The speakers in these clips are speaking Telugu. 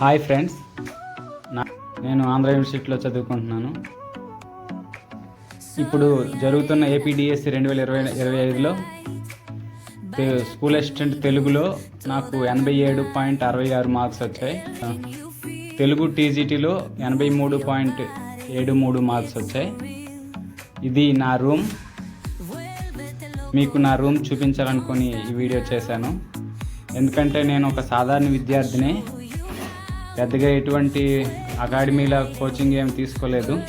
Hi friends. నా నేను ఆంధ్ర యూనివర్సిటీలో చదువుకుంటున్నాను. ఇప్పుడు జరుగుతున్న ఏపీడిఎస్సి రెండు వేల ఇరవై ఇరవై ఐదులో స్కూల్ అసిస్టెంట్ తెలుగులో నాకు ఎనభై ఏడు పాయింట్ అరవై ఆరు మార్క్స్ వచ్చాయి. తెలుగు టీజీటీలో ఎనభై మూడు పాయింట్ ఏడు మూడు మార్క్స్ వచ్చాయి. ఇది నా రూమ్. మీకు నా రూమ్ చూపించాలనుకుని ఈ వీడియో చేశాను. ఎందుకంటే నేను ఒక సాధారణ విద్యార్థిని. పెద్దగా ఎటువంటి అకాడమీల కోచింగ్ ఏం తీసుకోలేదు.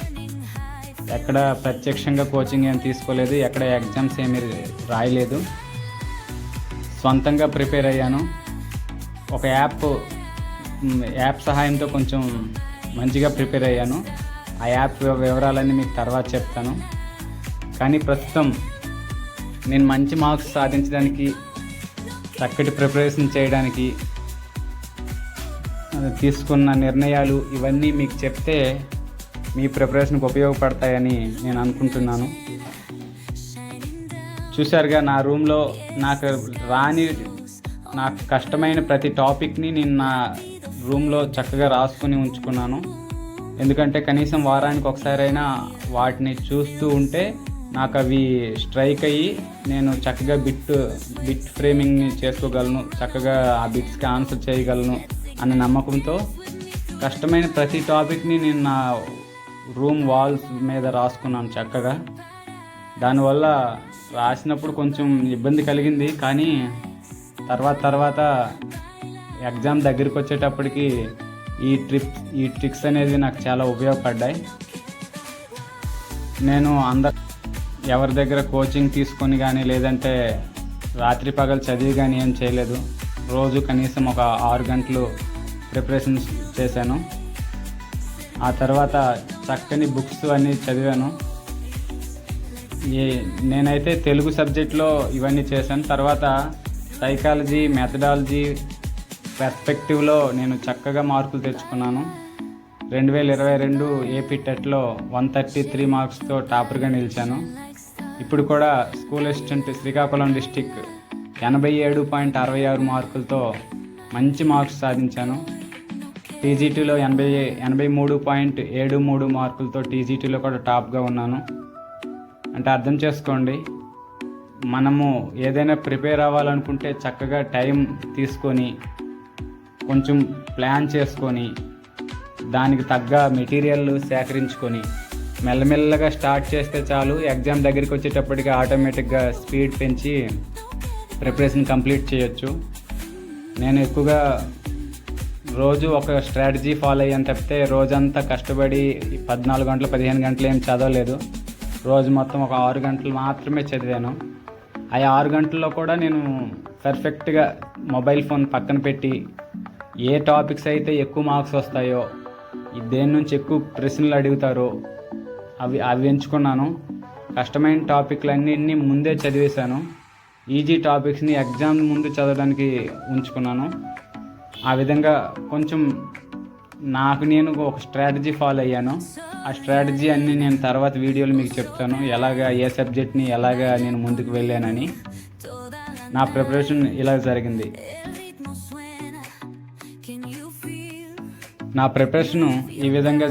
ఎక్కడ ప్రత్యక్షంగా కోచింగ్ ఏం తీసుకోలేదు. ఎక్కడ ఎగ్జామ్స్ ఏమి రాయలేదు. సొంతంగా ప్రిపేర్ అయ్యాను. ఒక యాప్ యాప్ సహాయంతో కొంచెం మంచిగా ప్రిపేర్ అయ్యాను. ఆ యాప్ వివరాలన్నీ మీకు తర్వాత చెప్తాను. కానీ ప్రస్తుతం నేను మంచి మార్క్స్ సాధించడానికి చక్కటి ప్రిపరేషన్ చేయడానికి తీసుకున్న నిర్ణయాలు ఇవన్నీ మీకు చెప్తే మీ ప్రిపరేషన్కి ఉపయోగపడతాయని నేను అనుకుంటున్నాను. చూశారుగా నా రూమ్లో నాకు రాని నాకు కష్టమైన ప్రతి టాపిక్ని నేను నా రూమ్లో చక్కగా రాసుకుని ఉంచుకున్నాను. ఎందుకంటే కనీసం వారానికి ఒకసారైనా వాటిని చూస్తూ ఉంటే నాకు అవి స్ట్రైక్ అయ్యి నేను చక్కగా బిట్ బిట్ ఫ్రేమింగ్ని చేసుకోగలను చక్కగా ఆ బిట్స్కి ఆన్సర్ చేయగలను. అనే నమ్మకంతో కష్టమైన ప్రతి టాపిక్ని నేను నా రూమ్ వాల్స్ మీద రాసుకున్నాను చక్కగా. దానివల్ల రాసినప్పుడు కొంచెం ఇబ్బంది కలిగింది కానీ తర్వాత తర్వాత ఎగ్జామ్ దగ్గరికి వచ్చేటప్పటికి ఈ ట్రిప్ ఈ ట్రిక్స్ అనేది నాకు చాలా ఉపయోగపడ్డాయి. నేను అందరు ఎవరి దగ్గర కోచింగ్ తీసుకొని కానీ లేదంటే రాత్రి పగలు చదివి కానీ ఏం చేయలేదు. రోజు కనీసం ఒక ఆరు గంటలు ప్రిపరేషన్ చేశాను. ఆ తర్వాత చక్కని బుక్స్ అన్నీ చదివాను. ఏ నేనైతే తెలుగు సబ్జెక్ట్లో ఇవన్నీ చేశాను. తర్వాత సైకాలజీ మెథడాలజీ పెర్స్పెక్టివ్లో నేను చక్కగా మార్కులు తెచ్చుకున్నాను. రెండు వేల ఇరవై రెండు ఏపీ టెట్లో వన్ థర్టీ త్రీ మార్క్స్తో టాపర్గా నిలిచాను. ఇప్పుడు కూడా స్కూల్ అసిస్టెంట్ శ్రీకాకుళం డిస్టిక్ ఎనభై ఏడు పాయింట్ అరవై ఆరు మార్కులతో మంచి మార్క్స్ సాధించాను. టీజీటీలో ఎనభై ఎనభై మూడు పాయింట్ ఏడు మూడు మార్కులతో టీజీటీలో కూడా టాప్గా ఉన్నాను. అంటే అర్థం చేసుకోండి మనము ఏదైనా ప్రిపేర్ అవ్వాలనుకుంటే చక్కగా టైం తీసుకొని కొంచెం ప్లాన్ చేసుకొని దానికి తగ్గ మెటీరియల్ సేకరించుకొని మెల్లమెల్లగా స్టార్ట్ చేస్తే చాలు. ఎగ్జామ్ దగ్గరికి వచ్చేటప్పటికి ఆటోమేటిక్గా స్పీడ్ పెంచి ప్రిపరేషన్ కంప్లీట్ చేయొచ్చు. నేను ఎక్కువగా రోజు ఒక స్ట్రాటజీ ఫాలో అయ్యాను తప్పితే రోజంతా కష్టపడి పద్నాలుగు గంటలు పదిహేను గంటలు ఏం చదవలేదు. రోజు మొత్తం ఒక ఆరు గంటలు మాత్రమే చదివాను. ఆ ఆరు గంటల్లో కూడా నేను పర్ఫెక్ట్గా మొబైల్ ఫోన్ పక్కన పెట్టి ఏ టాపిక్స్ అయితే ఎక్కువ మార్క్స్ వస్తాయో దేని నుంచి ఎక్కువ ప్రశ్నలు అడుగుతారో అవి అవి ఎంచుకున్నాను. కష్టమైన టాపిక్లన్నింటినీ ముందే చదివేశాను. ఈజీ టాపిక్స్ని ఎగ్జామ్ ముందు చదవడానికి ఉంచుకున్నాను. ఆ విధంగా కొంచెం నాకు నేను ఒక స్ట్రాటజీ ఫాలో అయ్యాను. ఆ స్ట్రాటజీ అన్ని నేను తర్వాత వీడియోలు మీకు చెప్తాను. ఎలాగా ఏ సబ్జెక్ట్ని ఎలాగా నేను ముందుకు వెళ్ళానని. నా ప్రిపరేషన్ ఇలా జరిగింది. నా ప్రిపరేషన్ ఈ విధంగా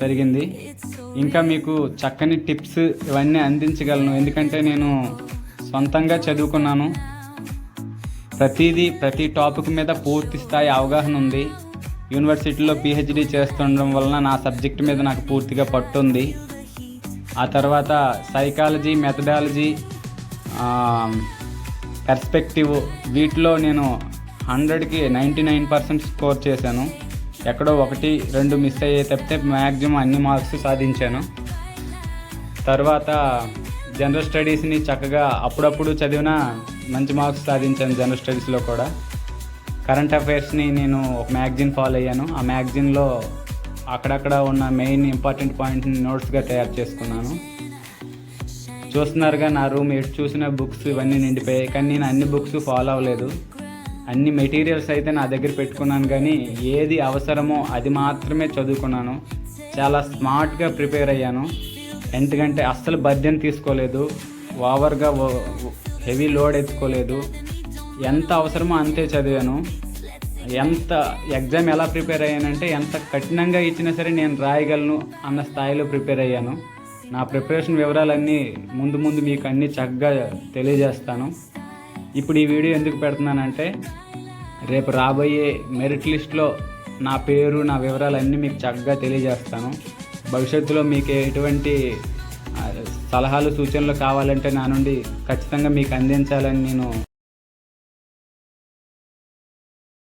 జరిగింది. ఇంకా మీకు చక్కని టిప్స్ ఇవన్నీ అందించగలను. ఎందుకంటే నేను సొంతంగా చదువుకున్నాను. ప్రతిదీ ప్రతి టాపిక్ మీద పూర్తి స్థాయి అవగాహన ఉంది. యూనివర్సిటీలో పిహెచ్డి చేస్తుండడం వలన నా సబ్జెక్ట్ మీద నాకు పూర్తిగా పట్టుంది ఆ తర్వాత సైకాలజీ మెథడాలజీ పెర్స్పెక్టివ్ వీటిలో నేను హండ్రెడ్కి నైంటీ నైన్ పర్సెంట్ స్కోర్ చేశాను. ఎక్కడో ఒకటి రెండు మిస్ అయ్యే తప్పితే మ్యాక్సిమం అన్ని మార్క్స్ సాధించాను. తర్వాత జనరల్ స్టడీస్ని చక్కగా అప్పుడప్పుడు చదివిన మంచి మార్క్స్ సాధించాను జనరల్ స్టడీస్లో కూడా. కరెంట్ అఫైర్స్ని నేను ఒక మ్యాగజైన్ ఫాలో అయ్యాను. ఆ మ్యాగజైన్లో అక్కడక్కడ ఉన్న మెయిన్ ఇంపార్టెంట్ పాయింట్ని నోట్స్గా తయారు చేసుకున్నాను. చూస్తున్నారుగా నా రూమ్ ఎటు చూసిన బుక్స్ ఇవన్నీ నిండిపోయాయి. కానీ నేను అన్ని బుక్స్ ఫాలో అవ్వలేదు. అన్ని మెటీరియల్స్ అయితే నా దగ్గర పెట్టుకున్నాను కానీ ఏది అవసరమో అది మాత్రమే చదువుకున్నాను. చాలా స్మార్ట్గా ప్రిపేర్ అయ్యాను. ఎందుకంటే అస్సలు బర్డెన్ తీసుకోలేదు ఓవర్గా హెవీ లోడ్ ఎత్తుకోలేదు. ఎంత అవసరమో అంతే చదివాను. ఎంత ఎగ్జామ్ ఎలా ప్రిపేర్ అయ్యానంటే ఎంత కఠినంగా ఇచ్చినా సరే నేను రాయగలను అన్న స్థాయిలో ప్రిపేర్ అయ్యాను. నా ప్రిపరేషన్ వివరాలన్నీ ముందు ముందు మీకు అన్నీ చక్కగా తెలియజేస్తాను. ఇప్పుడు ఈ వీడియో ఎందుకు పెడుతున్నానంటే రేపు రాబోయే మెరిట్ లిస్ట్లో నా పేరు నా వివరాలన్నీ మీకు చక్కగా తెలియజేస్తాను. భవిష్యత్తులో మీకు ఎటువంటి సలహాలు సూచనలు కావాలంటే నా నుండి ఖచ్చితంగా మీకు అందించాలని నేను